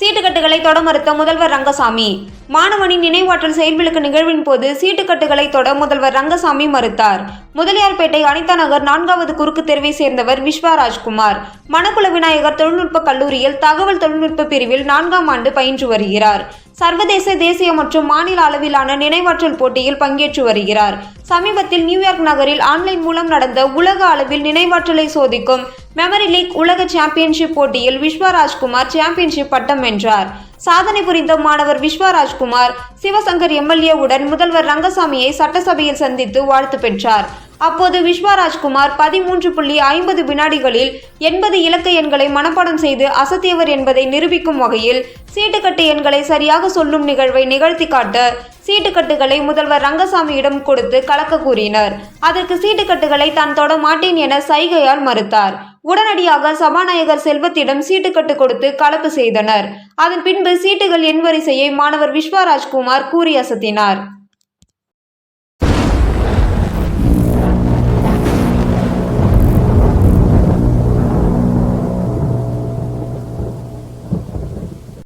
சீட்டுக்கட்டுகளை தொட மறுத்த முதல்வர் ரங்கசாமி. மாணவனின் நினைவாற்றல் செயல்விளக்கு நிகழ்வின் போது சீட்டுக்கட்டுகளை தொட முதல்வர் ரங்கசாமி மறுத்தார். முதலியார்பேட்டை அனிதா நகர் நான்காவது குறுக்கு தெருவை சேர்ந்தவர் விஸ்வா ராஜ்குமார். மணக்குள விநாயகர் தொழில்நுட்ப கல்லூரியில் தகவல் தொழில்நுட்ப பிரிவில் நான்காம் ஆண்டு பயின்று வருகிறார். சர்வதேச தேசிய மற்றும் மாநில அளவிலான நினைவாற்றல் போட்டியில் பங்கேற்று வருகிறார். சமீபத்தில் நியூயார்க் நகரில் ஆன்லைன் மூலம் நடந்த உலக அளவில் நினைவாற்றலை சோதிக்கும் மெமரி லீக் உலக சாம்பியன்ஷிப் போட்டியில் விஸ்வராஜ்குமார் சாம்பியன்ஷிப் பட்டம் வென்றார். சாதனை புரிந்த மாணவர் விஸ்வராஜ்குமார் சிவசங்கர் எம்எல்ஏவுடன் முதல்வர் ரங்கசாமியை சட்டசபையில் சந்தித்து வாழ்த்து பெற்றார். அப்போது விஸ்வராஜ்குமார் பதிமூன்று புள்ளி ஐம்பது வினாடிகளில் எண்பது இலக்க எண்களை மனப்பாடம் செய்து அசத்தியவர் என்பதை நிரூபிக்கும் வகையில் சீட்டுக்கட்டு எண்களை சரியாக சொல்லும் நிகழ்வை நிகழ்த்தி காட்ட சீட்டுக்கட்டுகளை முதல்வர் ரங்கசாமியிடம் கொடுத்து கலக்க கூறினர். அதற்கு சீட்டுக்கட்டுகளை தான் தொட மாட்டேன் என சைகையால் மறுத்தார். உடனடியாக சபாநாயகர் செல்வத்திடம் சீட்டுக்கட்டு கொடுத்து கலப்பு செய்தனர். அதன் பின்பு சீட்டுகள் எண் வரிசையை மாணவர் விஸ்வராஜ்குமார் கூறி அசத்தினார்.